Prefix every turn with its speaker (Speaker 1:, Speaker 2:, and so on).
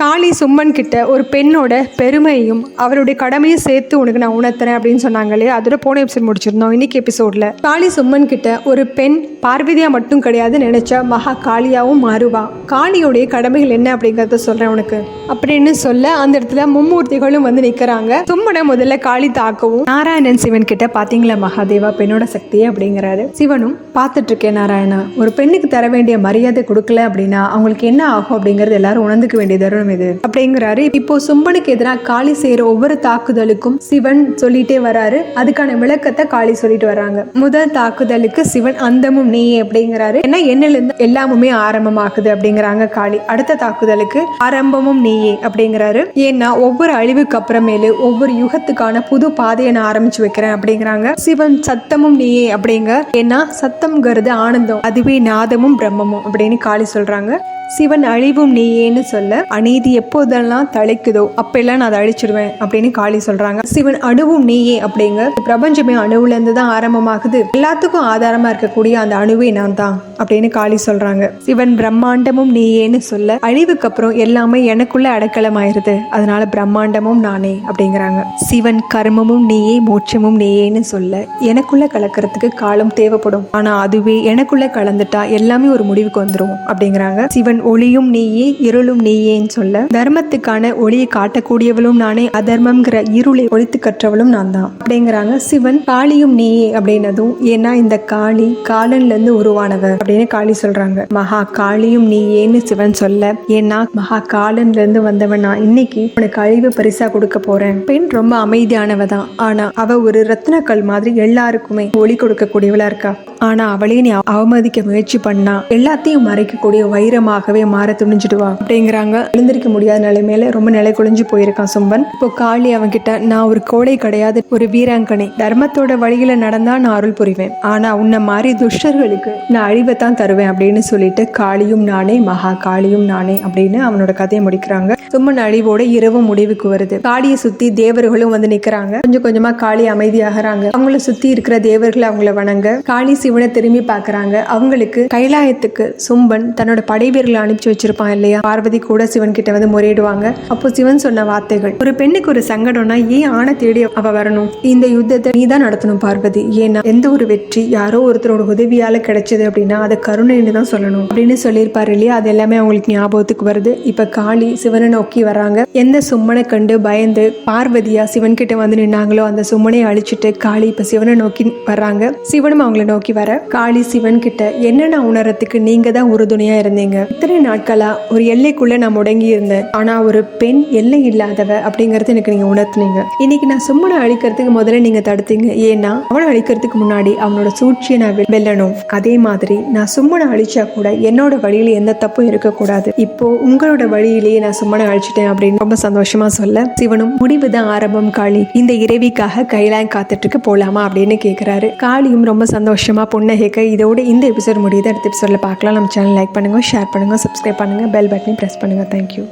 Speaker 1: காளி summon கிட்ட ஒரு பெண்ணோட பெருமையும் அவருடைய கடமையும் சேர்த்து உனக்கு நான் உணர்த்துறேன் அப்படின்னு சொன்னாங்களே அதோட போன எபிசோட் முடிச்சிருந்தோம் இன்னைக்கு எபிசோட்ல காளி சும்மன் கிட்ட ஒரு பெண் பார்வதியா மட்டும் கிடையாது நினைச்ச மகா காளியாவும் மாறுவா. காளியோடைய கடமைகள் என்ன அப்படிங்கறத சொல்றேன் உனக்கு. அப்படின்னு சொல்ல அந்த இடத்துல மும்மூர்த்திகளும் வந்து நிக்கிறாங்க. சும்மனை முதல்ல காளி தாக்கவும் நாராயணன் சிவன் கிட்ட பாத்தீங்களா மகாதேவா பெண்ணோட சக்தி அப்படிங்கிறாரு. சிவனும் பார்த்துட்டு இருக்கேன் நாராயணா. ஒரு பெண்ணுக்கு தர வேண்டிய மரியாதை கொடுக்கல அப்படின்னா அவங்களுக்கு என்ன ஆகும் அப்படிங்கறது எல்லாரும் உணர்ந்துக்க வேண்டிய விஷயம் இது அப்படிங்கிறாரு. இப்போ சும்பனுக்கு எதிராக காளி செய்யற ஒவ்வொரு தாக்குதலுக்கும் சிவன் சொல்லிட்டே வராரு. அதுக்கான விளக்கத்தை காளி சொல்லிட்டு வர்றாங்க. முதல் தாக்குதலுக்கு சிவன் அந்தமும் நீயே அப்படிங்கிறாரு. ஏன்னா என்னில இருந்து எல்லாமுமே ஆரம்பமாகுது அப்படிங்கிறாங்க காளி. அடுத்த தாக்குதலுக்கு ஆரம்பமும் நீயே அப்படிங்கிறாரு. ஏன்னா ஒவ்வொரு அழிவுக்கு அப்புறமேலு ஒவ்வொரு யுகத்துக்கான புது பாதையை நான் ஆரம்பிச்சு வைக்கிறேன் அப்படிங்கிறாங்க. சிவன் சத்தமும் நீயே அப்படிங்க. ஏன்னா சத்தம்ங்கிறது ஆனந்தம் அதுவே நாதமும் பிரம்மமும் அப்படின்னு காளி சொல்றாங்க. சிவன் அழிவும் நீயேன்னு சொல்ல அநீதி எப்போதெல்லாம் தலைக்குதோ அப்பெல்லாம் நான் அதை அழிச்சிடுவேன் அப்படின்னு காளி சொல்றாங்க. சிவன் அணுவும் நீயே அப்படிங்க பிரபஞ்சமே அணுவுல இருந்து தான் ஆரம்பமாகுது. எல்லாத்துக்கும் ஆதாரமா இருக்கக்கூடிய அந்த அணுவே நான் தான் அப்படின்னு காளி சொல்றாங்க. சிவன் பிரம்மாண்டமும் நீயேன்னு சொல்ல அழிவுக்கு அப்புறம் எல்லாமே எனக்குள்ள அடக்கலமாயிருது அதனால பிரம்மாண்டமும் நானே அப்படிங்கிறாங்க. சிவன் கர்மமும் நீயே மோட்சமும் நீயேன்னு சொல்ல எனக்குள்ள கலக்கிறதுக்கு காலம் தேவைப்படும் ஆனா அதுவே எனக்குள்ள கலந்துட்டா எல்லாமே ஒரு முடிவுக்கு வந்துரும் அப்படிங்கிறாங்க. சிவன் ஒளியும் நீயே இருளும் நீயேன்னு சொல்ல. தர்மத்துக்கான ஒளியை காட்டக்கூடியவளும் நானே அதர்மம்ங்கிற இருளை ஒழித்து கற்றவளும் நான் தான் அப்படிங்கிறாங்க. சிவன் காளியும் நீயே அப்படின்னதும் ஏன்னா இந்த காளி காலன்ல இருந்து உருவானவர் அப்படின்னு காளி சொல்றாங்க. மகா காளியும் நீயேன்னு சிவன் சொல்ல ஏன்னா மகா காலன்ல இருந்து வந்தவன் நான் இன்னைக்கு உனக்கு அழிவு பரிசா கொடுக்க போறேன். பெண் ரொம்ப அமைதியானவ தான் ஆனா அவ ஒரு ரத்னக்கல் மாதிரி எல்லாருக்குமே ஒளி கொடுக்கக்கூடியவளா இருக்கா? ஆனா அவளே நீ அவமதிக்க முயற்சி பண்ணா. எல்லாத்தையும் மறைக்கக்கூடிய வைரமாகவே மாற துணிஞ்சிடுவா அப்படிங்கிறாங்க. எழுந்திருக்க முடியாத நிலைமையில ரொம்ப நிலை குலைஞ்சு போயிருக்கான் சும்பன். இப்போ காளி அவன்கிட்ட நான் ஒரு கோடை கிடையாது ஒரு வீராங்கனை. தர்மத்தோட வழியில நடந்தா நான் அருள் புரிவேன். ஆனா உன்னை மாதிரி துஷ்டர்களுக்கு நான் அழிவை தான் தருவேன் அப்படின்னு சொல்லிட்டு காளியும் நானே மகா காளியும் நானே அப்படின்னு அவனோட கதையை முடிக்கிறாங்க. சும்மன் அழிவோட இரவும் முடிவுக்கு வருது. காளியை சுத்தி தேவர்களும் வந்து நிக்கிறாங்க. கொஞ்சம் கொஞ்சமா காளி அமைதியாகிறாங்க. அவங்கள சுத்தி இருக்கிற தேவர்கள் அவங்கள வணங்க. காளி சிவனை திரும்பி பார்க்குறாங்க. அவங்களுக்கு கைலாயத்துக்கு சும்பன் தன்னோட படைவீரர்களை அனுப்பிச்சு வச்சிருப்பான் இல்லையா? பார்வதி கூட சிவன் கிட்ட வந்து முறையிடுவாங்க. அப்போ சிவன் சொன்ன வார்த்தைகள் ஒரு பெண்ணுக்கு ஒரு சங்கடம்னா ஏன் ஆணை தேடி அவ வரணும்? இந்த யுத்தத்தை நீ தான் நடத்தணும் பார்வதி. ஏன்னா எந்த ஒரு வெற்றி யாரோ ஒருத்தரோட உதவியால கிடைச்சது அப்படின்னா அதை கருணைன்னு தான் சொல்லணும். அப்படின்னு சொல்லியிருப்பாரு இல்லையா? அது எல்லாமே அவங்களுக்கு ஞாபகத்துக்கு வருது. இப்ப காளி சிவனை நோக்கி வராங்க எந்த சும்மனை கண்டு பயந்து பார்வதியா சிவன் கிட்ட வந்து நின்னாங்களோ அந்த சும்மனை அழிச்சிட்டு காளி இப்ப சிவனை நோக்கி வர்றாங்க. சிவனும் அவங்கள நோக்கி வர காளி சிவன் கிட்ட என்னென்ன உணரத்துக்கு நீங்க தான் உறுதுணையா இருந்தீங்க? இத்தனை நாட்களா ஒரு எல்லைக்குள்ள நான் முடங்கி இருந்தேன். ஆனா ஒரு பெண் எல்லை இல்லாதவ அப்படிங்கறது எனக்கு நீங்க உணர்த்துனீங்க. இன்னைக்கு நான் சும்மனை அழிக்கிறதுக்கு முதல்ல நீங்க தடுத்தீங்க. ஏன்னா அவனை அழிக்கிறதுக்கு முன்னாடி அவனோட சூழ்ச்சியை நான் வெல்லணும். அதே மாதிரி நான் சும்மனை அழிச்சா கூட என்னோட வழியில எந்த தப்பும் இருக்கக்கூடாது. இப்போ உங்களோட வழியிலேயே நான் சும்மனை அழிச்சிட்டேன் அப்படின்னு ரொம்ப சந்தோஷமா சொல்ல சிவனும் முடிவு தான் ஆரம்பம் காளி. இந்த இறைவிக்காக கைலாயம் காத்துட்டுக்கு போலாமா அப்படின்னு கேக்குறாரு. காளியும் ரொம்ப சந்தோஷமா புன்னகைக்க இதோட இந்த எபிசோட் முடியுது. அடுத்த எபிசோடில் பார்க்கலாம். நம்ம சேனல் லைக் பண்ணுங்கள் ஷேர் பண்ணுங்க சப்ஸ்கிரைப் பண்ணுங்கள் பெல் பட்டனையும் பிரஸ் பண்ணுங்க. Thank you